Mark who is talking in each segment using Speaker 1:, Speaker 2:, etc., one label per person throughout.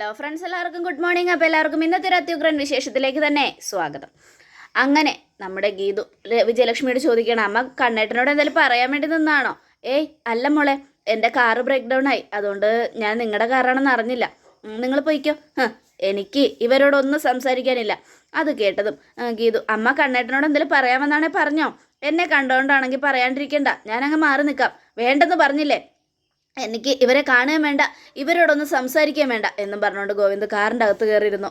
Speaker 1: Hello friends എല്ലാവർക്കും good morning. അപ്പോൾ എല്ലാവർക്കും ഇന്നത്തെ ഒരു അത്യുഗ്രൻ വിശേഷത്തിലേക്ക് തന്നെ സ്വാഗതം. അങ്ങനെ നമ്മുടെ ഗീതു വിജയലക്ഷ്മിയോട് ചോദിക്കണം അമ്മ കണ്ണേട്ടനോട് എന്തെങ്കിലും പറയാൻ വേണ്ടി നിന്നാണോ? ഏയ് അല്ല മോളെ എന്റെ കാറ് ബ്രേക്ക് ഡൗൺ ആയി അതുകൊണ്ട് ഞാൻ നിങ്ങളുടെ കാറാണെന്ന് അറിഞ്ഞില്ല. നിങ്ങൾ പോയിക്കോ. എനിക്ക് ഇവരോടൊന്നും സംസാരിക്കാനില്ല. അത് കേട്ടതും ഗീതു അമ്മ കണ്ണേട്ടനോട് എന്തെങ്കിലും പറയാമെന്നാണേ പറഞ്ഞോ? എന്നെ കണ്ടുകൊണ്ടാണെങ്കിൽ പറയാണ്ടിരിക്കണ്ട. ഞാനങ്ങ് മാറി നിൽക്കാം വേണ്ടെന്ന് പറഞ്ഞില്ലേ? എനിക്ക് ഇവരെ കാണുകയും വേണ്ട ഇവരോടൊന്നും സംസാരിക്കുകയും വേണ്ട എന്നും പറഞ്ഞുകൊണ്ട് ഗോവിന്ദ് കാറിന്റെ അകത്ത് കയറിയിരുന്നു.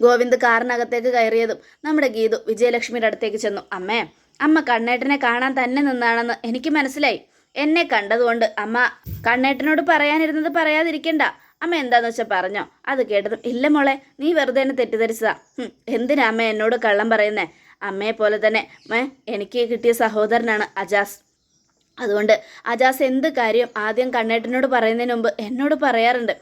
Speaker 1: ഗോവിന്ദ് കാറിനകത്തേക്ക് കയറിയതും നമ്മുടെ ഗീതു വിജയലക്ഷ്മിയുടെ അടുത്തേക്ക് ചെന്നു. അമ്മേ അമ്മ കണ്ണേട്ടനെ കാണാൻ തന്നെ നിന്നാണെന്ന് എനിക്ക് മനസ്സിലായി. എന്നെ കണ്ടതുകൊണ്ട് അമ്മ കണ്ണേട്ടനോട് പറയാനിരുന്നത് പറയാതിരിക്കണ്ട. അമ്മ എന്താന്ന് വെച്ചാൽ പറഞ്ഞോ. അത് കേട്ടതും ഇല്ല മോളെ നീ വെറുതെ എന്നെ തെറ്റിദ്ധരിച്ചതാ. എന്തിനാ അമ്മ എന്നോട് കള്ളം പറയുന്നേ? അമ്മയെ പോലെ തന്നെ എനിക്ക് കിട്ടിയ സഹോദരനാണ് അജാസ്. അതുകൊണ്ട് അജാസ് എന്ത് കാര്യം ആദ്യം കണ്ണേട്ടനോട് പറയുന്നതിന് മുമ്പ് എന്നോട് പറയാറുണ്ട്.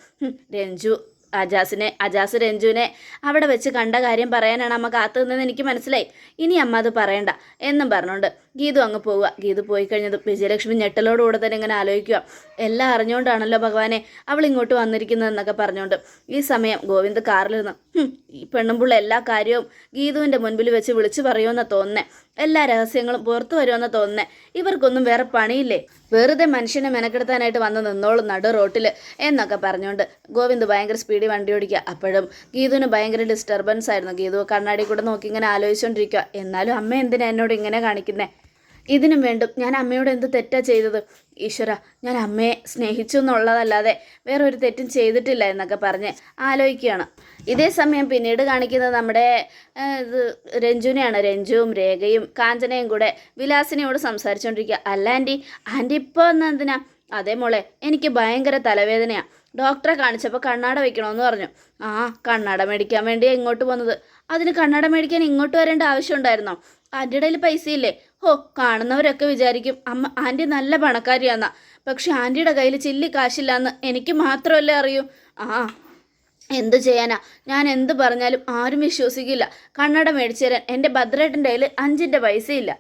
Speaker 1: രഞ്ജു അജാസിനെ അജാസ് രഞ്ജുവിനെ അവിടെ വെച്ച് കണ്ട കാര്യം പറയാനാണ് അമ്മ കാത്തു നിന്നെന്ന് എനിക്ക് മനസ്സിലായി. ഇനി അമ്മ അത് പറയണ്ട എന്നും പറഞ്ഞുകൊണ്ട് ഗീതു അങ്ങ് പോവുക. ഗീതു പോയി കഴിഞ്ഞതും വിജയലക്ഷ്മി ഞെട്ടലോടുകൂടെ തന്നെ ഇങ്ങനെ ആലോചിക്കുക. എല്ലാം അറിഞ്ഞുകൊണ്ടാണല്ലോ ഭഗവാനെ അവൾ ഇങ്ങോട്ട് വന്നിരിക്കുന്നതെന്നൊക്കെ പറഞ്ഞുകൊണ്ട് ഈ സമയം ഗോവിന്ദ് കാറിലിരുന്ന് "ഹും, ഈ പെണ്ണുമ്പുള്ള എല്ലാ കാര്യവും ഗീതുവിന്റെ മുൻപിൽ വെച്ച് വിളിച്ചു പറയുമെന്നാണ് തോന്നുന്നേ. എല്ലാ രഹസ്യങ്ങളും പുറത്തു വരുമെന്ന് തോന്നുന്നേ. ഇവർക്കൊന്നും വേറെ പണിയില്ലേ? വെറുതെ മനുഷ്യനെ മെനക്കെടുത്താനായിട്ട് വന്ന് നിന്നോളും നടു റോട്ടിൽ എന്നൊക്കെ പറഞ്ഞുകൊണ്ട് ഗോവിന്ദ് ഭയങ്കര സ്പീഡിൽ വണ്ടി ഓടിക്കുക. അപ്പോഴും ഗീതുവിന് ഭയങ്കര ഡിസ്റ്റർബൻസ് ആയിരുന്നു. ഗീതു കണ്ണാടി കൂടെ നോക്കി ഇങ്ങനെ ആലോചിച്ചുകൊണ്ടിരിക്കുക എന്നാലും അമ്മ എന്തിനാ എന്നോട് ഇങ്ങനെ കാണിക്കുന്നേ? ഇതിനും വേണ്ടും. ഞാൻ അമ്മയോട് എന്ത് തെറ്റാ ചെയ്തത്? ഈശ്വര ഞാൻ അമ്മയെ സ്നേഹിച്ചു എന്നുള്ളതല്ലാതെ വേറൊരു തെറ്റും ചെയ്തിട്ടില്ല എന്നൊക്കെ പറഞ്ഞ് ആലോചിക്കുകയാണ്. ഇതേ സമയം പിന്നീട് കാണിക്കുന്നത് നമ്മുടെ ഇത് രഞ്ജുവിനെയാണ് രഞ്ജുവും രേഖയും കാഞ്ചനയും കൂടെ വിലാസിനെയോട് സംസാരിച്ചുകൊണ്ടിരിക്കുക അല്ല ആന്റി ആന്റി ഇപ്പോൾ എന്തിനാ? അതേ മോളെ എനിക്ക് ഭയങ്കര തലവേദനയാണ് ഡോക്ടറെ കാണിച്ചപ്പോൾ കണ്ണാട വെക്കണമെന്ന് പറഞ്ഞു. ആ കണ്ണാട മേടിക്കാൻ വേണ്ടി ഇങ്ങോട്ട് വന്നത് അതിന് കണ്ണാട മേടിക്കാൻ ഇങ്ങോട്ട് വരേണ്ട ആവശ്യമുണ്ടായിരുന്നോ അതിന്റെ ഇടയിൽ പൈസയില്ലേ? ഓ കാണുന്നവരൊക്കെ വിചാരിക്കും അമ്മ ആന്റി നല്ല പണക്കാരിയാന്നാ. പക്ഷെ ആന്റിയുടെ കയ്യിൽ ചില്ലി കാശില്ലാന്ന് എനിക്ക് മാത്രമല്ലേ അറിയൂ. ആ എന്ത് ചെയ്യാനാ? ഞാൻ എന്ത് പറഞ്ഞാലും ആരും വിശ്വസിക്കില്ല. കണ്ണട മേടിച്ചു തരാൻ എന്റെ ഭദ്രേട്ടന്റെ കയ്യിൽ അഞ്ചിന്റെ പൈസയില്ല.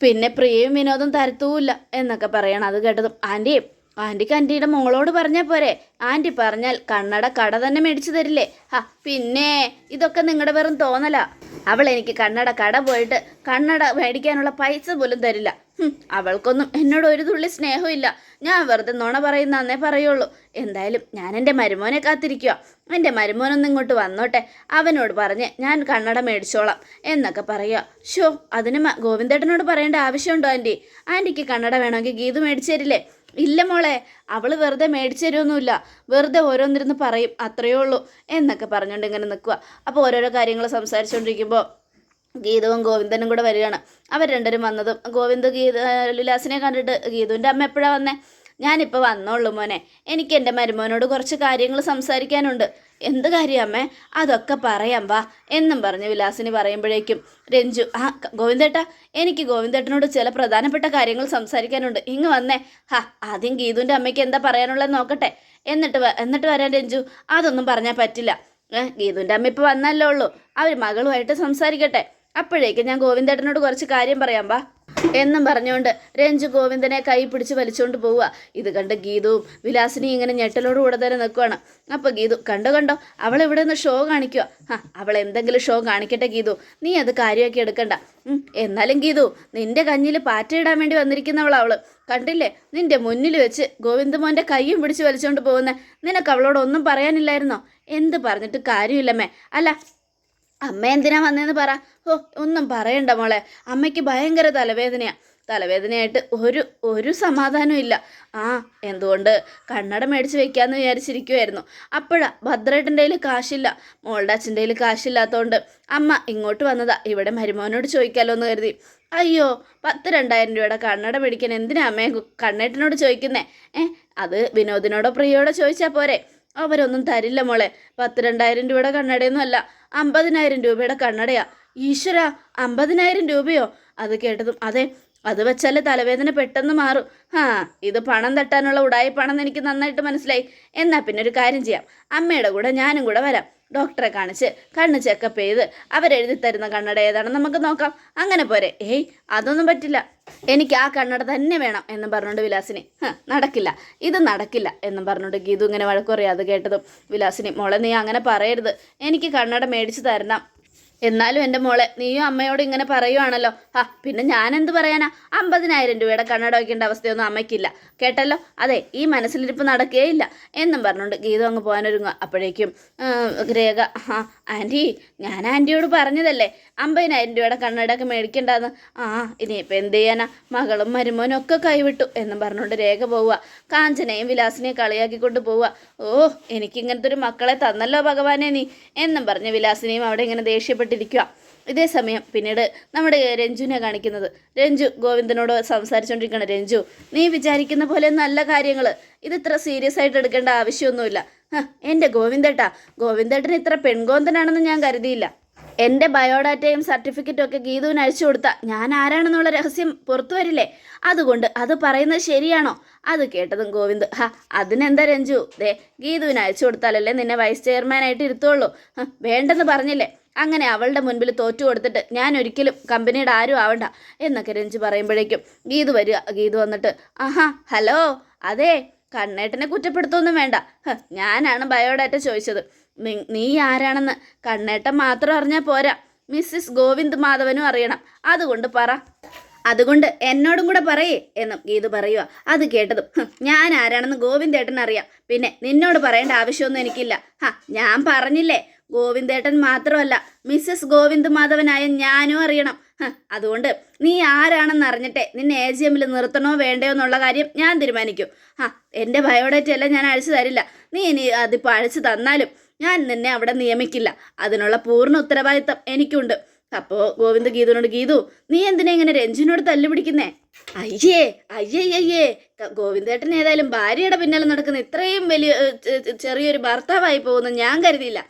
Speaker 1: പിന്നെ പ്രിയയും വിനോദം തരത്തൂല്ല എന്നൊക്കെ പറയണം അത് കേട്ടതും. ആന്റി ആന്റിക്ക് ആന്റിയുടെ മോളോട് പറഞ്ഞാൽ പോരെ. ആന്റി പറഞ്ഞാൽ കണ്ണട കട തന്നെ മേടിച്ചു തരില്ലേ. ആ പിന്നെ ഇതൊക്കെ നിങ്ങളുടെ വെറും തോന്നലാ. അവൾ എനിക്ക് കണ്ണട കട പോയിട്ട് കണ്ണട മേടിക്കാനുള്ള പൈസ പോലും തരില്ല. അവൾക്കൊന്നും എന്നോട് ഒരു തുള്ളി സ്നേഹമില്ല ഞാൻ വെറുതെ നുണ പറയുന്നന്നേ പറയുള്ളൂ. എന്തായാലും ഞാൻ എന്റെ മരുമോനെ കാത്തിരിക്കുക എന്റെ മരുമോനൊന്നും ഇങ്ങോട്ട് വന്നോട്ടെ. അവനോട് പറഞ്ഞ് ഞാൻ കണ്ണട മേടിച്ചോളാം എന്നൊക്കെ പറയുക ഷോ അതിന് ഗോവിന്ദേട്ടനോട് പറയേണ്ട ആവശ്യമുണ്ടോ ആന്റി ആന്റിക്ക് കണ്ണട വേണമെങ്കിൽ ഗീതു മേടിച്ചു തരില്ലേ? ഇല്ല മോളെ അവൾ വെറുതെ മേടിച്ചു തരുമൊന്നുമില്ല വെറുതെ ഓരോന്നിരുന്ന് പറയും അത്രയേ ഉള്ളൂ എന്നൊക്കെ പറഞ്ഞുകൊണ്ട് ഇങ്ങനെ നിൽക്കുക അപ്പോൾ ഓരോരോ കാര്യങ്ങൾ സംസാരിച്ചുകൊണ്ടിരിക്കുമ്പോൾ ഗീതവും ഗോവിന്ദനും കൂടെ വരികയാണ്. അവർ രണ്ടുപേരും വന്നതും ഗോവിന്ദ് ഗീത ലുലാസിനെ കണ്ടിട്ട് ഗീതുവിന്റെ അമ്മ എപ്പോഴാണ് വന്നേ? ഞാനിപ്പോൾ വന്നോളൂ മോനെ. എനിക്ക് എന്റെ മരുമോനോട് കുറച്ച് കാര്യങ്ങൾ സംസാരിക്കാനുണ്ട്. എന്ത് കാര്യം അമ്മേ? അതൊക്കെ പറയാം വാ. എന്നും പറഞ്ഞ് വിലാസിനി പറയുമ്പോഴേക്കും രഞ്ജു ആ ഗോവിന്ദേട്ട എനിക്ക് ഗോവിന്ദേട്ടനോട് ചില പ്രധാനപ്പെട്ട കാര്യങ്ങൾ സംസാരിക്കാനുണ്ട്. ഇങ്ങ് വന്നേ. ഹാ ആദ്യം ഗീതുവിന്റെ അമ്മയ്ക്ക് എന്താ പറയാനുള്ളത് നോക്കട്ടെ. എന്നിട്ട് എന്നിട്ട് വരാൻ രഞ്ജു. അതൊന്നും പറഞ്ഞാൽ പറ്റില്ല. ഗീതുവിന്റെ അമ്മ ഇപ്പോൾ വന്നല്ലേ ഉള്ളൂ. അവർ മകളുമായിട്ട് സംസാരിക്കട്ടെ. അപ്പോഴേക്കും ഞാൻ ഗോവിന്ദേട്ടനോട് കുറച്ച് കാര്യം പറയാം വാ. എന്നും പറഞ്ഞുകൊണ്ട് രഞ്ജു ഗോവിന്ദനെ കൈ പിടിച്ച് വലിച്ചുകൊണ്ട് പോവുക. ഇത് കണ്ട് ഗീതുവും വിലാസിനി ഇങ്ങനെ ഞെട്ടലോടുകൂടെ തന്നെ നിൽക്കുവാണ്. അപ്പോൾ ഗീതു കണ്ടോ കണ്ടോ അവൾ ഇവിടെ നിന്ന് ഷോ കാണിക്കുക ആ അവൾ എന്തെങ്കിലും ഷോ കാണിക്കട്ടെ ഗീതു. നീ അത് കാര്യമാക്കി എടുക്കണ്ട. എന്നാലും ഗീതു നിന്റെ കഞ്ഞിൽ പാറ്റയിടാൻ വേണ്ടി വന്നിരിക്കുന്നവൾ അവൾ. കണ്ടില്ലേ? നിന്റെ മുന്നിൽ വെച്ച് ഗോവിന്ദമോന്റെ കൈയും പിടിച്ച് വലിച്ചുകൊണ്ട് പോകുന്ന. നിനക്ക് അവളോട് ഒന്നും പറയാനില്ലായിരുന്നോ? എന്ത് പറഞ്ഞിട്ട് കാര്യമില്ലമ്മേ അല്ല അമ്മ എന്തിനാ വന്നതെന്ന് പറ? ഓ ഒന്നും പറയണ്ട മോളെ. അമ്മയ്ക്ക് ഭയങ്കര തലവേദനയാ. തലവേദനയായിട്ട് ഒരു ഒരു സമാധാനവും ഇല്ല. ആ എന്തുകൊണ്ട് കണ്ണട മേടിച്ച് വെക്കാമെന്ന് വിചാരിച്ചിരിക്കുമായിരുന്നു അപ്പോഴാ ഭദ്രേട്ടന്റെ കാശില്ല. മോളുടെ അച്ഛന്റെ കയ്യിൽ കാശില്ലാത്തതുകൊണ്ട് അമ്മ ഇങ്ങോട്ട് വന്നതാ. ഇവിടെ മരുമോനോട് ചോദിക്കാലോ എന്ന് കരുതി. അയ്യോ പത്ത് രണ്ടായിരം രൂപയുടെ കണ്ണട മേടിക്കാൻ എന്തിനാ അമ്മയെ കണ്ണേട്ടനോട് ചോദിക്കുന്നേ? ഏ അത് വിനോദിനോടോ പ്രിയോടോ ചോദിച്ചാൽ പോരെ. അവരൊന്നും തരില്ല മോളെ. പത്ത് രണ്ടായിരം രൂപയുടെ കണ്ണടയൊന്നും അല്ല അമ്പതിനായിരം രൂപയുടെ കണ്ണടയാ. ഈശ്വര അമ്പതിനായിരം രൂപയോ? അത് കേട്ടതും അതെ അത് വെച്ചാൽ തലവേദന പെട്ടെന്ന് മാറും. ആ ഇത് പണം തട്ടാനുള്ള ഉടായിപ്പാണെന്ന് എനിക്ക് നന്നായിട്ട് മനസ്സിലായി. എന്നാ പിന്നെ ഒരു കാര്യം ചെയ്യാം. അമ്മയുടെ കൂടെ ഞാനും കൂടെ വരാം. ഡോക്ടറെ കാണിച്ച് കണ്ണ് ചെക്കപ്പ് ചെയ്ത് അവരെഴുതി തരുന്ന കണ്ണട ഏതാണെന്ന് നമുക്ക് നോക്കാം. അങ്ങനെ പോരെ. ഏയ് അതൊന്നും പറ്റില്ല. എനിക്ക് ആ കണ്ണട തന്നെ വേണം എന്ന് പറഞ്ഞുകൊണ്ട് വിലാസിനി നടക്കില്ല. ഇത് നടക്കില്ല എന്നും പറഞ്ഞുകൊണ്ട് ഗീതു ഇങ്ങനെ വഴക്കുറിയാതെ കേട്ടതും. വിലാസിനി മോളെ നീ അങ്ങനെ പറയരുത്. എനിക്ക് കണ്ണട മേടിച്ച് തരണം. എന്നാലും എന്റെ മോളെ നീയും അമ്മയോട് ഇങ്ങനെ പറയുവാണല്ലോ. ആ പിന്നെ ഞാൻ എന്ത് പറയാനാ? അമ്പതിനായിരം രൂപയുടെ കണ്ണട വയ്ക്കേണ്ട അവസ്ഥയൊന്നും അമ്മയ്ക്കില്ല. കേട്ടല്ലോ? അതെ ഈ മനസ്സിലിരിപ്പ് നടക്കുകയില്ല എന്നും പറഞ്ഞുകൊണ്ട് ഗീതം അങ്ങ് പോകാനൊരുങ്ങുക. അപ്പോഴേക്കും രേഖ ആന്റി ഞാൻ ആന്റിയോട് പറഞ്ഞതല്ലേ അമ്പതിനായിരം രൂപയുടെ കണ്ണടയൊക്കെ മേടിക്കേണ്ടതെന്ന് ആ ഇനിയിപ്പോൾ എന്ത് ചെയ്യാനാ? മകളും മരുമോനും ഒക്കെ കൈവിട്ടു എന്നും പറഞ്ഞുകൊണ്ട് രേഖ പോവുക. കാഞ്ചനയും വിലാസിനെയും കളിയാക്കിക്കൊണ്ട് പോവുക. ഓ എനിക്കിങ്ങനത്തെ ഒരു മക്കളെ തന്നല്ലോ ഭഗവാനെ നീ എന്നും പറഞ്ഞ് വിലാസിനെയും അവിടെ ഇങ്ങനെ ദേഷ്യപ്പെട്ടിരിക്കുക ഇതേ സമയം പിന്നീട് നമ്മുടെ രഞ്ജുവിനെ കാണിക്കുന്നത്. രഞ്ജു ഗോവിന്ദനോട് സംസാരിച്ചുകൊണ്ടിരിക്കുകയാണ് രഞ്ജു നീ വിചാരിക്കുന്ന പോലെ നല്ല കാര്യങ്ങൾ. ഇത് ഇത്ര സീരിയസ് ആയിട്ട് എടുക്കേണ്ട ആവശ്യമൊന്നുമില്ല. എന്റെ ഗോവിന്ദേട്ടാ ഗോവിന്ദേട്ടൻ ഇത്ര പെൺകോന്തനാണെന്ന് ഞാൻ കരുതിയില്ല. എന്റെ ബയോഡാറ്റയും സർട്ടിഫിക്കറ്റും ഒക്കെ ഗീതുവിന് അയച്ചു കൊടുത്താൽ ഞാൻ ആരാണെന്നുള്ള രഹസ്യം പുറത്തു വരില്ലേ? അതുകൊണ്ട് അത് പറയുന്നത് ശരിയാണോ? അത് കേട്ടതും ഗോവിന്ദ് ഹാ അതിനെന്താ രഞ്ജു? ദേ ഗീതുവിന് അയച്ചു കൊടുത്താലല്ലേ നിന്നെ വൈസ് ചെയർമാനായിട്ട് ഇരുത്തുള്ളൂ. വേണ്ടെന്ന് പറഞ്ഞില്ലേ? അങ്ങനെ അവളുടെ മുൻപിൽ തോറ്റു കൊടുത്തിട്ട് ഞാൻ ഒരിക്കലും കമ്പനിയുടെ ആരും ആവണ്ട എന്നൊക്കെ രഞ്ജു പറയുമ്പോഴേക്കും ഗീത് വരിക. ഗീത് വന്നിട്ട് ആഹാ ഹലോ അതെ കണ്ണേട്ടനെ കുറ്റപ്പെടുത്തൊന്നും വേണ്ട. ഞാനാണ് ബയോഡാറ്റ ചോദിച്ചത്. നി- ആരാണെന്ന് കണ്ണേട്ടൻ മാത്രം അറിഞ്ഞാൽ പോരാ. മിസ്സിസ് ഗോവിന്ദ് മാധവനും അറിയണം. അതുകൊണ്ട് പറ. അതുകൊണ്ട് എന്നോടും കൂടെ പറയേ എന്നും ഗീതു പറയുക അത് കേട്ടതും "ഹ്, ഞാൻ ആരാണെന്ന് ഗോവിന്ദേട്ടൻ അറിയാം പിന്നെ നിന്നോട് പറയേണ്ട ആവശ്യമൊന്നും എനിക്കില്ല. ഹാ ഞാൻ പറഞ്ഞില്ലേ ഗോവിന്ദേട്ടൻ മാത്രമല്ല മിസ്സസ് ഗോവിന്ദ് മാധവനായ ഞാനും അറിയണം. അതുകൊണ്ട് നീ ആരാണെന്ന് അറിഞ്ഞിട്ടെ നിന്നെ എ ജി എമ്മിൽ നിർത്തണോ വേണ്ടയോ എന്നുള്ള കാര്യം ഞാൻ തീരുമാനിക്കും. ആ എന്റെ ബയോഡേറ്റ എല്ലാം ഞാൻ അഴിച്ചു തരില്ല. നീ ഇനി അതിപ്പോൾ അഴിച്ചു തന്നാലും ഞാൻ നിന്നെ അവിടെ നിയമിക്കില്ല. അതിനുള്ള പൂർണ ഉത്തരവാദിത്തം എനിക്കുണ്ട്. അപ്പോൾ ഗോവിന്ദ് ഗീതുവിനോട് ഗീതു നീ എന്തിനാ ഇങ്ങനെ രഞ്ജിനോട് തല്ലുപിടിക്കുന്നേ? അയ്യേ അയ്യേ അയ്യേ. ഗോവിന്ദേട്ടൻ ഏതായാലും ഭാര്യയുടെ പിന്നാലെ നടക്കുന്ന ഇത്രയും വലിയ ചെറിയൊരു ഭർത്താവായി പോകുന്നു ഞാൻ കരുതിയില്ല.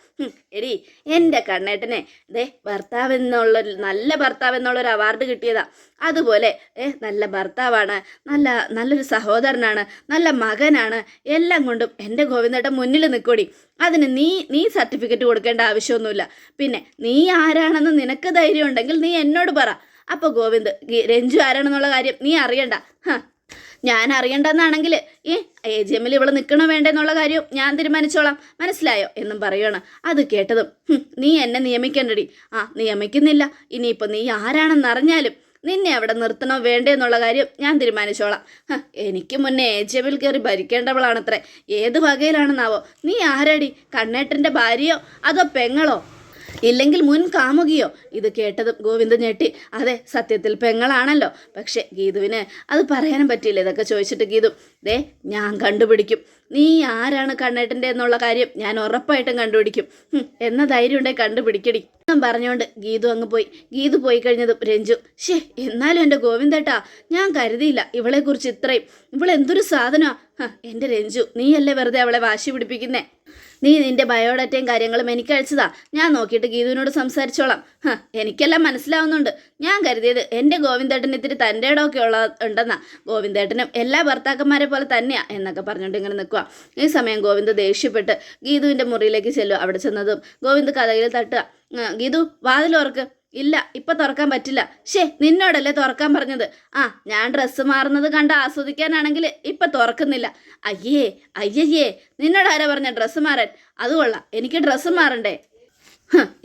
Speaker 1: എടി എന്റെ കണ്ണേട്ടനെ. ദേ ഭർത്താവ് എന്നുള്ള നല്ല ഭർത്താവ് എന്നുള്ള ഒരു അവാർഡ് കിട്ടിയതാ. അതുപോലെ ഏ നല്ല ഭർത്താവാണ് നല്ല നല്ലൊരു സഹോദരനാണ് നല്ല മകനാണ്. എല്ലാം കൊണ്ടും എന്റെ ഗോവിന്ദേട്ടൻ മുന്നിൽ നിൽക്കൂടി അതിന് നീ നീ സർട്ടിഫിക്കറ്റ് കൊടുക്കേണ്ട ആവശ്യമൊന്നുമില്ല. പിന്നെ നീ ആരാണെന്ന് നിനക്ക് ധൈര്യം ഉണ്ടെങ്കിൽ നീ എന്നോട് പറ. അപ്പോൾ ഗോവിന്ദ് രഞ്ജു ആരാണെന്നുള്ള കാര്യം നീ അറിയണ്ട. ഞാൻ അറിയണ്ടെന്നാണെങ്കിൽ ഏ എ ജി എമ്മിൽ ഇവിടെ നിൽക്കണോ വേണ്ടെന്നുള്ള കാര്യം ഞാൻ തീരുമാനിച്ചോളാം. മനസ്സിലായോ എന്നും പറയുകയാണ് അത് കേട്ടതും നീ എന്നെ നിയമിക്കണ്ടടി. ആ നിയമിക്കുന്നില്ല. ഇനിയിപ്പോൾ നീ ആരാണെന്ന് അറിഞ്ഞാലും നിന്നെ അവിടെ നിർത്തണോ വേണ്ടേ എന്നുള്ള കാര്യം ഞാൻ തീരുമാനിച്ചോളാം. എനിക്ക് മുന്നേ എമ്മിൽ കയറി ഭരിക്കേണ്ടവളാണത്രേ. ഏത് വകയിലാണെന്നാവോ? നീ ആരടി? കണ്ണേട്ടന്റെ ഭാര്യയോ അതോ പെങ്ങളോ? ഇല്ലെങ്കിൽ മുൻ കാമുകിയോ? ഇത് കേട്ടതും ഗോവിന്ദൻ ഞെട്ടി. അതെ സത്യത്തിൽ പെങ്ങളാണല്ലോ. പക്ഷേ ഗീതുവിന് അത് പറയാനും പറ്റിയില്ല. ഇതൊക്കെ ചോദിച്ചിട്ട് ഗീതു ദേ ഞാൻ കണ്ടുപിടിക്കും. നീ ആരാണ് കണ്ണേട്ടന്റെ എന്നുള്ള കാര്യം ഞാൻ ഉറപ്പായിട്ടും കണ്ടുപിടിക്കും. എന്ന ധൈര്യം ഉണ്ടേ കണ്ടുപിടിക്കടി. എന്നും പറഞ്ഞുകൊണ്ട് ഗീതു അങ്ങ് പോയി. ഗീതു പോയി കഴിഞ്ഞതും രഞ്ജു ഷേ എന്നാലും എന്റെ ഗോവിന്ദേട്ടാ ഞാൻ കരുതിയില്ല ഇവളെക്കുറിച്ച് ഇത്രയും. ഇവളെന്തൊരു സാധനമാണ് എന്റെ രഞ്ജു നീയല്ലേ വെറുതെ അവളെ വാശി പിടിപ്പിക്കുന്നേ? നീ നിന്റെ ബയോഡാറ്റയും കാര്യങ്ങളും എനിക്ക് അയച്ചതാ. ഞാൻ നോക്കിയിട്ട് ഗീതുവിനോട് സംസാരിച്ചോളാം. എനിക്കെല്ലാം മനസ്സിലാവുന്നുണ്ട്. ഞാൻ കരുതിയത് എന്റെ ഗോവിന്ദേട്ടൻ ഇത്തിരി തന്റെ ഇടമൊക്കെ ഉള്ള ഉണ്ടെന്നാ. ഗോവിന്ദേട്ടനും എല്ലാ ഭർത്താക്കന്മാരെ പോലെ തന്നെയാ എന്നൊക്കെ പറഞ്ഞുകൊണ്ട് ഇങ്ങനെ നിൽക്കുക ഈ സമയം ഗോവിന്ദ് ദേഷ്യപ്പെട്ട് ഗീതുവിന്റെ മുറിയിലേക്ക് ചെല്ലുക അവിടെ ചെന്നതും ഗോവിന്ദ് കഥയിൽ തട്ടുക. ഗീതു വാതിൽ ഉറക്ക് ഇല്ല ഇപ്പൊ തുറക്കാൻ പറ്റില്ല. ഷേ നിന്നോടല്ലേ തുറക്കാൻ പറഞ്ഞത്? ആ ഞാൻ ഡ്രസ്സ് മാറുന്നത് കണ്ട് ആസ്വദിക്കാനാണെങ്കിൽ ഇപ്പൊ തുറക്കുന്നില്ല. അയ്യേ അയ്യയ്യേ നിന്നോട് ആരാ പറഞ്ഞ ഡ്രസ്സ് മാറാൻ? അത് കൊള്ളാം എനിക്ക് ഡ്രസ്സ് മാറണ്ടേ?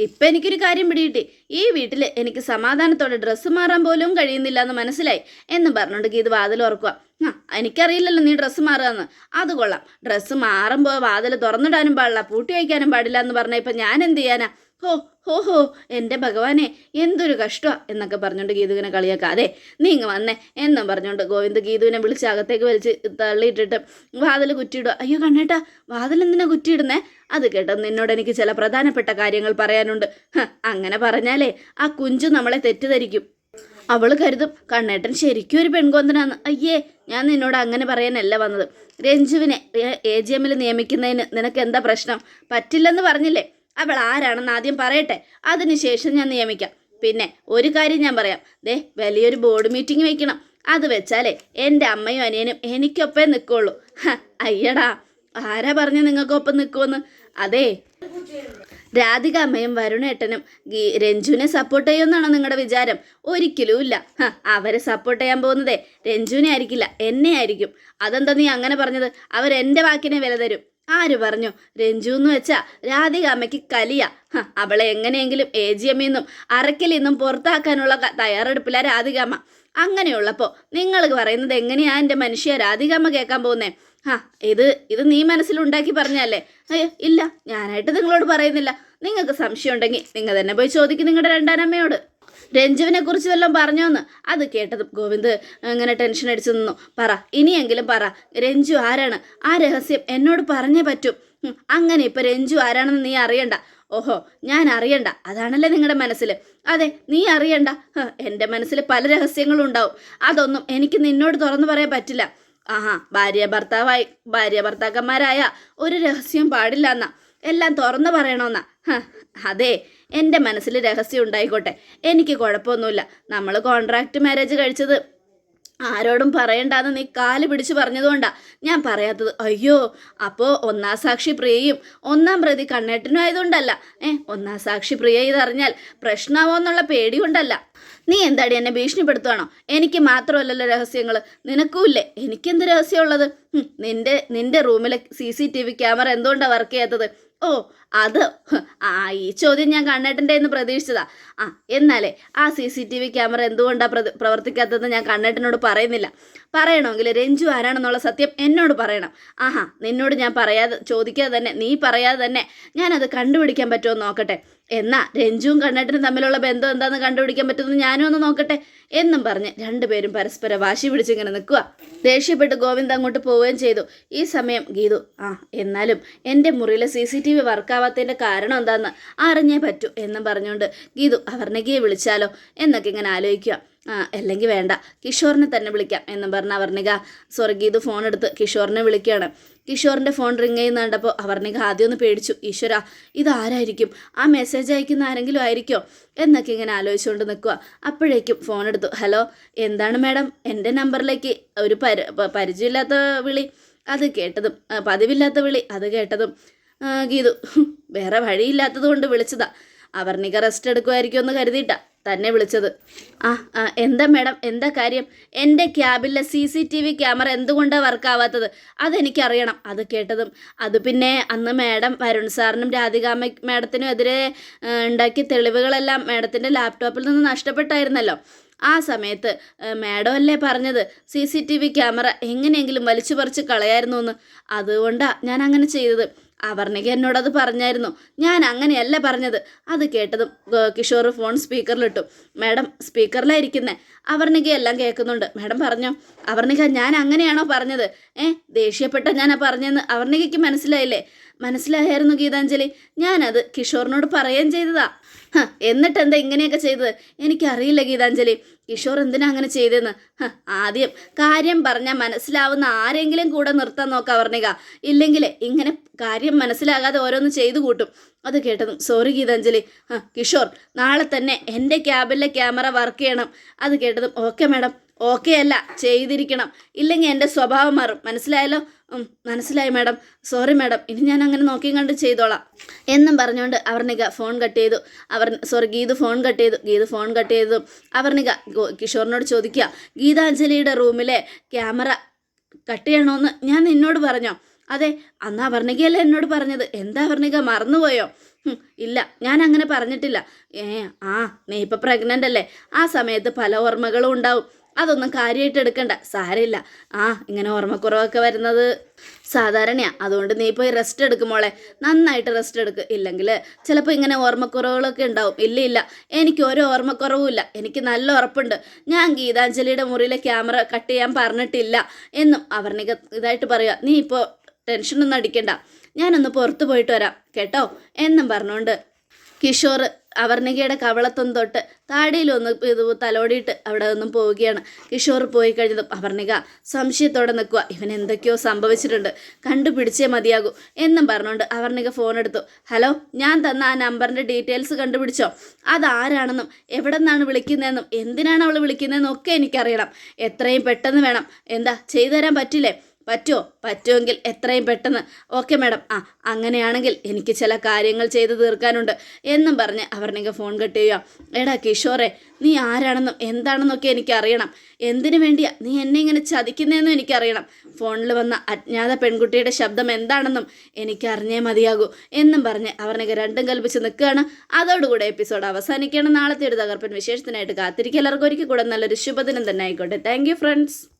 Speaker 1: ഇപ്പൊ എനിക്കൊരു കാര്യം പിടികിട്ടി. ഈ വീട്ടിൽ എനിക്ക് സമാധാനത്തോടെ ഡ്രസ്സ് മാറാൻ പോലും കഴിയുന്നില്ല എന്ന് മനസ്സിലായി എന്ന് പറഞ്ഞുകൊണ്ട് ഗീത് വാതിൽ ഓർക്കുക ആ എനിക്കറിയില്ലല്ലോ നീ ഡ്രസ്സ് മാറുകയെന്ന് അത് കൊള്ളാം ഡ്രസ്സ് മാറുമ്പോൾ വാതിൽ തുറന്നിടാനും പാടില്ല പൂട്ടി വയ്ക്കാനും പാടില്ല എന്ന് പറഞ്ഞാൽ ഇപ്പം ഞാൻ എന്ത് ചെയ്യാനാ? ഹോ ഹോ ഹോ എന്റെ ഭഗവാനെ എന്തൊരു കഷ്ടമാണ് എന്നൊക്കെ പറഞ്ഞുകൊണ്ട് ഗീതുവിനെ കളിയാക്കാം. അതെ നീ ഇങ്ങ് വന്നേ എന്നും പറഞ്ഞുകൊണ്ട് ഗോവിന്ദ് ഗീതുവിനെ വിളിച്ച് അകത്തേക്ക് വലിച്ച് തള്ളിയിട്ടിട്ട് വാതിൽ കുറ്റിയിടുക അയ്യോ കണ്ണേട്ടാ വാതിൽ എന്തിനാ കുറ്റിയിടുന്നേ? അത് കേട്ടോ നിന്നോട് എനിക്ക് ചില പ്രധാനപ്പെട്ട കാര്യങ്ങൾ പറയാനുണ്ട്. അങ്ങനെ പറഞ്ഞാലേ ആ കുഞ്ചു നമ്മളെ തെറ്റിദ്ധരിക്കും. അവൾ കരുതും കണ്ണേട്ടൻ ശരിക്കും ഒരു പെൺകോന്തനാന്ന്. അയ്യേ ഞാൻ നിന്നോട് അങ്ങനെ പറയാനല്ല വന്നത്. രഞ്ജുവിനെ എ ജി എമ്മിൽ നിയമിക്കുന്നതിന് നിനക്ക് എന്താ പ്രശ്നം? പറ്റില്ലെന്ന് പറഞ്ഞില്ലേ? അവൾ ആരാണെന്ന് ആദ്യം പറയട്ടെ. അതിനുശേഷം ഞാൻ നിയമിക്കാം. പിന്നെ ഒരു കാര്യം ഞാൻ പറയാം. ദേ വലിയൊരു ബോർഡ് മീറ്റിംഗ് വെക്കണം. അത് വെച്ചാലേ എന്റെ അമ്മയും അനിയനും എനിക്കൊപ്പേ നിൽക്കുള്ളൂ. അയ്യടാ. ആരാ പറഞ്ഞു നിങ്ങൾക്കൊപ്പം നിൽക്കുമെന്ന്? അതെ. രാധിക അമ്മയും വരുണേട്ടനും രഞ്ജുവിനെ സപ്പോർട്ട് ചെയ്യുമെന്നാണോ നിങ്ങളുടെ വിചാരം? ഒരിക്കലും ഇല്ല. അവരെ സപ്പോർട്ട് ചെയ്യാൻ പോകുന്നതേ രഞ്ജുവിനെ ആയിരിക്കില്ല എന്നെ ആയിരിക്കും. അതെന്താ നീ അങ്ങനെ പറഞ്ഞത്? അവരെന്റെ വാക്കിനെ വില തരും. ആര് പറഞ്ഞു? രഞ്ജു എന്ന് വെച്ചാ രാധിക അമ്മയ്ക്ക് കലിയ. അവളെ എങ്ങനെയെങ്കിലും എ ജി എമ്മിൽ നിന്നും അറക്കിൽ നിന്നും പുറത്താക്കാനുള്ള തയ്യാറെടുപ്പില്ല രാധികാമ്മ അങ്ങനെയുള്ളപ്പോൾ നിങ്ങൾ പറയുന്നത് എങ്ങനെയാ എന്റെ മനുഷ്യ രാധികാമ്മ കേൾക്കാൻ പോകുന്നേ? ആ ഇത് ഇത് നീ മനസ്സിലുണ്ടാക്കി പറഞ്ഞല്ലേ അയ്യോ ഇല്ല ഞാനായിട്ട് നിങ്ങളോട് പറയുന്നില്ല. നിങ്ങൾക്ക് സംശയം ഉണ്ടെങ്കിൽ നിങ്ങൾ തന്നെ പോയി ചോദിക്കും നിങ്ങളുടെ രണ്ടാനമ്മയോട്. രഞ്ജുവിനെ കുറിച്ച് വല്ലതും പറഞ്ഞോന്ന്? അത് കേട്ടത് ഗോവിന്ദ് അങ്ങനെ ടെൻഷൻ അടിച്ചു നിന്നു. പറ ഇനിയെങ്കിലും പറ. രഞ്ജു ആരാണ്? ആ രഹസ്യം എന്നോട് പറഞ്ഞേ പറ്റൂ. അങ്ങനെ ഇപ്പൊ രഞ്ജു ആരാണെന്ന് നീ അറിയണ്ട. ഓഹോ ഞാൻ അറിയണ്ട. അതാണല്ലേ നിങ്ങളുടെ മനസ്സിൽ അതെ നീ അറിയണ്ട. എന്റെ മനസ്സിൽ പല രഹസ്യങ്ങളും ഉണ്ടാവും. അതൊന്നും എനിക്ക് നിന്നോട് തുറന്നു പറയാൻ പറ്റില്ല. ആഹാ ഭാര്യ ഭർത്താവായി ഭാര്യ ഭർത്താക്കന്മാരായ ഒരു രഹസ്യം പാടില്ല എന്നാ. എല്ലാം തുറന്നു പറയണമെന്നാ അതെ എന്റെ മനസ്സിൽ രഹസ്യം ഉണ്ടായിക്കോട്ടെ. എനിക്ക് കുഴപ്പമൊന്നുമില്ല. നമ്മൾ കോൺട്രാക്ട് മാരേജ് കഴിച്ചത് ആരോടും പറയണ്ടെന്ന് നീ കാൽ പിടിച്ച് പറഞ്ഞതുകൊണ്ടാ ഞാൻ പറയാത്തത്. അയ്യോ അപ്പോൾ ഒന്നാം സാക്ഷി പ്രിയയും ഒന്നാം പ്രതി കണ്ണേട്ടനും ആയതുകൊണ്ടല്ല. ഏ ഒന്നാം സാക്ഷി പ്രിയ ഇതറിഞ്ഞാൽ പ്രശ്നമാവോ എന്നുള്ള പേടി കൊണ്ടല്ല. നീ എന്താടി എന്നെ ഭീഷണിപ്പെടുത്തുവാണോ? എനിക്ക് മാത്രമല്ലല്ലോ രഹസ്യങ്ങൾ നിനക്കുമില്ലേ? എനിക്കെന്ത് രഹസ്യമുള്ളത്? നിന്റെ നിന്റെ റൂമിലെ C C T V camera എന്തുകൊണ്ടാണ് വർക്ക് ചെയ്യാത്തത്? ഓ അത്. ആ ഈ ചോദ്യം ഞാൻ കണ്ണേട്ടന്റെ എന്ന് പ്രതീക്ഷിച്ചതാ. ആ എന്നാലേ ആ C C T V camera എന്തുകൊണ്ടാണ് പ്രതി പ്രവർത്തിക്കാത്തതെന്ന് ഞാൻ കണ്ണേട്ടനോട് പറയുന്നില്ല. പറയണമെങ്കിൽ രഞ്ജു ആരാണെന്നുള്ള സത്യം എന്നോട് പറയണം. ആഹാ നിന്നോട് ഞാൻ പറയാതെ ചോദിക്കാതെ തന്നെ നീ പറയാതെ തന്നെ ഞാനത് കണ്ടുപിടിക്കാൻ പറ്റുമോ നോക്കട്ടെ. എന്നാ രഞ്ജുവും കണ്ണേട്ടനും തമ്മിലുള്ള ബന്ധം എന്താണെന്ന് കണ്ടുപിടിക്കാൻ പറ്റുമെന്ന് ഞാനും ഒന്ന് നോക്കട്ടെ എന്നും പറഞ്ഞ് രണ്ടുപേരും പരസ്പരം വാശി പിടിച്ചിങ്ങനെ നിൽക്കുക ദേഷ്യപ്പെട്ട് ഗോവിന്ദ് അങ്ങോട്ട് പോവുകയും ചെയ്തു. ഈ സമയം ഗീതു ആ എന്നാലും എന്റെ മുറിയിലെ സി സി ടി വി വർക്കാവാത്തതിന്റെ കാരണം എന്താണെന്ന് അറിഞ്ഞേ പറ്റൂ എന്നും പറഞ്ഞുകൊണ്ട് ഗീതു അവർണകിയെ വിളിച്ചാലോ എന്നൊക്കെ ഇങ്ങനെ ആലോചിക്കുക ആ അല്ലെങ്കിൽ വേണ്ട കിഷോറിനെ തന്നെ വിളിക്കാം എന്നും പറഞ്ഞ അവർണിക സ്വർഗീത് ഫോൺ എടുത്ത് കിഷോറിനെ വിളിക്കുകയാണ്. കിഷോറിന്റെ ഫോൺ റിങ് ചെയ്യുന്ന കണ്ടപ്പോൾ അവർണിക ആദ്യം ഒന്ന് പേടിച്ചു. ഈശ്വര ഇതാരായിരിക്കും ആ മെസ്സേജ് അയക്കുന്ന ആരെങ്കിലും ആയിരിക്കോ? എന്നൊക്കെ ഇങ്ങനെ ആലോചിച്ചുകൊണ്ട് നിൽക്കുക അപ്പോഴേക്കും ഫോൺ എടുത്തു. ഹലോ എന്താണ് മാഡം എന്റെ നമ്പറിലേക്ക് ഒരു പരി പരിചയമില്ലാത്ത വിളി. അത് കേട്ടതും പതിവില്ലാത്ത വിളി അത് കേട്ടതും ഗീതു വേറെ വഴിയില്ലാത്തത് കൊണ്ട് വിളിച്ചതാ. അവർണിക റെസ്റ്റ് എടുക്കുമായിരിക്കും എന്ന് കരുതിയിട്ടാ. തന്നെ വിളിച്ചത്. ആ എന്താ മാഡം എന്താ കാര്യം? എന്റെ ക്യാബിലെ C C T V camera എന്തുകൊണ്ടാണ് വർക്കാവാത്തത്? അതെനിക്കറിയണം. അത് കേട്ടതും അത് പിന്നെ അന്ന് മാഡം വരുൺ സാറിനും രാധികാമ മാഡത്തിനും എതിരെ ഉണ്ടാക്കിയ തെളിവുകളെല്ലാം മാഡത്തിന്റെ ലാപ്ടോപ്പിൽ നിന്ന് നഷ്ടപ്പെട്ടായിരുന്നല്ലോ. ആ സമയത്ത് മാഡം അല്ലേ പറഞ്ഞത് C C T V camera എങ്ങനെയെങ്കിലും വലിച്ചു പറിച്ച് കളയായിരുന്നു എന്ന് അതുകൊണ്ടാണ് ഞാൻ അങ്ങനെ ചെയ്തത്. അവർണിക എന്നോടത് പറഞ്ഞായിരുന്നു. ഞാൻ അങ്ങനെയല്ല പറഞ്ഞത്. അത് കേട്ടതും കിഷോർ ഫോൺ സ്പീക്കറിലിട്ടു. മാഡം സ്പീക്കറിലായിരിക്കുന്നേ. അവർണിക എല്ലാം കേൾക്കുന്നുണ്ട്. മാഡം പറഞ്ഞോ? അവർണിക ഞാൻ അങ്ങനെയാണോ പറഞ്ഞത്? ഏ ദേഷ്യപ്പെട്ട ഞാനാ പറഞ്ഞതെന്ന് അവർണികയ്ക്ക് മനസ്സിലായില്ലേ? മനസ്സിലായായിരുന്നു ഗീതാഞ്ജലി. ഞാനത് കിഷോറിനോട് പറയുകയും ചെയ്തതാ. എന്നിട്ട് എന്താ ഇങ്ങനെയൊക്കെ ചെയ്തത്? എനിക്കറിയില്ല ഗീതാഞ്ജലി. കിഷോർ എന്തിനാ അങ്ങനെ ചെയ്തതെന്ന് ആദ്യം കാര്യം പറഞ്ഞാൽ മനസ്സിലാവുന്ന ആരെങ്കിലും കൂടെ നിർത്താൻ നോക്കാം പറഞ്ഞുക ഇല്ലെങ്കിൽ ഇങ്ങനെ കാര്യം മനസ്സിലാകാതെ ഓരോന്ന് ചെയ്തു കൂട്ടും. അത് കേട്ടതും സോറി ഗീതാഞ്ജലി. കിഷോർ നാളെ തന്നെ എന്റെ ക്യാബിലെ ക്യാമറ വർക്ക് ചെയ്യണം. അത് കേട്ടതും ഓക്കെ മാഡം ഓക്കെ അല്ല ചെയ്തിരിക്കണം. ഇല്ലെങ്കിൽ എന്റെ സ്വഭാവം മാറും. മനസ്സിലായല്ലോ? മനസ്സിലായി മാഡം. Sorry madam. ഇനി ഞാൻ അങ്ങനെ നോക്കിയും കണ്ട് ചെയ്തോളാം. എന്നും പറഞ്ഞുകൊണ്ട് അവർണിക ഫോൺ കട്ട് ചെയ്തു. അവർ സോറി ഗീത് ഫോൺ കട്ട് ചെയ്തു. ഗീത് ഫോൺ കട്ട് ചെയ്തു. അവർണിക കിഷോറിനോട് ചോദിക്കുക ഗീതാഞ്ജലിയുടെ റൂമിലെ ക്യാമറ കട്ട് ചെയ്യണമെന്ന് ഞാൻ നിന്നോട് പറഞ്ഞോ? അതെ അന്ന് അവർണികയല്ലേ എന്നോട് പറഞ്ഞത്. എന്താ അവർണിക മറന്നുപോയോ? ഇല്ല ഞാൻ അങ്ങനെ പറഞ്ഞിട്ടില്ല. ഏ ആ നീ ഇപ്പം പ്രഗ്നന്റ് അല്ലേ? ആ സമയത്ത് പല ഓർമ്മകളും ഉണ്ടാവും. അതൊന്നും കാര്യമായിട്ട് എടുക്കണ്ട. സാരമില്ല. ആ ഇങ്ങനെ ഓർമ്മക്കുറവൊക്കെ വരുന്നത് സാധാരണയാണ് അതുകൊണ്ട് നീ പോയി റെസ്റ്റ് എടുക്കും മോളെ. നന്നായിട്ട് റെസ്റ്റ് എടുക്ക്. ഇല്ലെങ്കിൽ ചിലപ്പോൾ ഇങ്ങനെ ഓർമ്മക്കുറവുകളൊക്കെ ഉണ്ടാവും. ഇല്ല ഇല്ല. എനിക്ക് ഒരു ഓർമ്മക്കുറവും ഇല്ല. എനിക്ക് നല്ല ഉറപ്പുണ്ട്. ഞാൻ ഗീതാഞ്ജലിയുടെ മുറിയിലെ ക്യാമറ കട്ട് ചെയ്യാൻ പറഞ്ഞിട്ടില്ല എന്നും അവർണിക ഇതായിട്ട് പറയുക നീ ഇപ്പോൾ ടെൻഷനൊന്നും അടിക്കണ്ട. ഞാനൊന്ന് പുറത്ത് പോയിട്ട് വരാം. കേട്ടോ? എന്നും പറഞ്ഞുകൊണ്ട് കിഷോർ അവർണികയുടെ കവളത്തൊന്ന് തൊട്ട് താടിയിലൊന്ന് ഇത് തലോടിയിട്ട് അവിടെ നിന്നും പോവുകയാണ്. കിഷോർ പോയി കഴിഞ്ഞതും അവർണിക സംശയത്തോടെ നിൽക്കുക ഇവൻ എന്തൊക്കെയോ സംഭവിച്ചിട്ടുണ്ട്. കണ്ടുപിടിച്ചേ മതിയാകൂ എന്നും പറഞ്ഞുകൊണ്ട് അവർണിക ഫോൺ എടുത്തു. ഹലോ ഞാൻ തന്ന ആ നമ്പറിന്റെ ഡീറ്റെയിൽസ് കണ്ടുപിടിച്ചോ? അതാരാണെന്നും എവിടെ നിന്നാണ് വിളിക്കുന്നതെന്നും എന്തിനാണ് അവൾ വിളിക്കുന്നതെന്നും ഒക്കെ എനിക്കറിയണം. എത്രയും പെട്ടെന്ന് വേണം. എന്താ ചെയ്തു തരാൻ പറ്റില്ലേ? പറ്റുമോ പറ്റുമെങ്കിൽ എത്രയും പെട്ടെന്ന്. Okay madam. ആ അങ്ങനെയാണെങ്കിൽ എനിക്ക് ചില കാര്യങ്ങൾ ചെയ്ത് തീർക്കാനുണ്ട്. എന്നും പറഞ്ഞ് അവർണിക ഫോൺ കട്ട് ചെയ്യുക എടാ കിഷോറെ നീ ആരാണെന്നും എന്താണെന്നൊക്കെ എനിക്കറിയണം. എന്തിനു വേണ്ടിയാ നീ എന്നെ ഇങ്ങനെ ചതിക്കുന്നതെന്നും എനിക്കറിയണം. ഫോണിൽ വന്ന അജ്ഞാത പെൺകുട്ടിയുടെ ശബ്ദം എന്താണെന്നും എനിക്കറിഞ്ഞേ മതിയാകൂ. എന്നും പറഞ്ഞ് അവർണിക രണ്ടും കൽപ്പിച്ച് നിൽക്കുകയാണ്. അതോടുകൂടെ എപ്പിസോഡ് അവസാനിക്കുകയാണ്. നാളത്തെ ഒരു തകർപ്പൻ വിശേഷത്തിനായിട്ട് കാത്തിരിക്കുക. എല്ലാവർക്കും ഒരിക്കൽ കൂടെ നല്ലൊരു ശുഭദിനം തന്നെ ആയിക്കോട്ടെ. Thank friends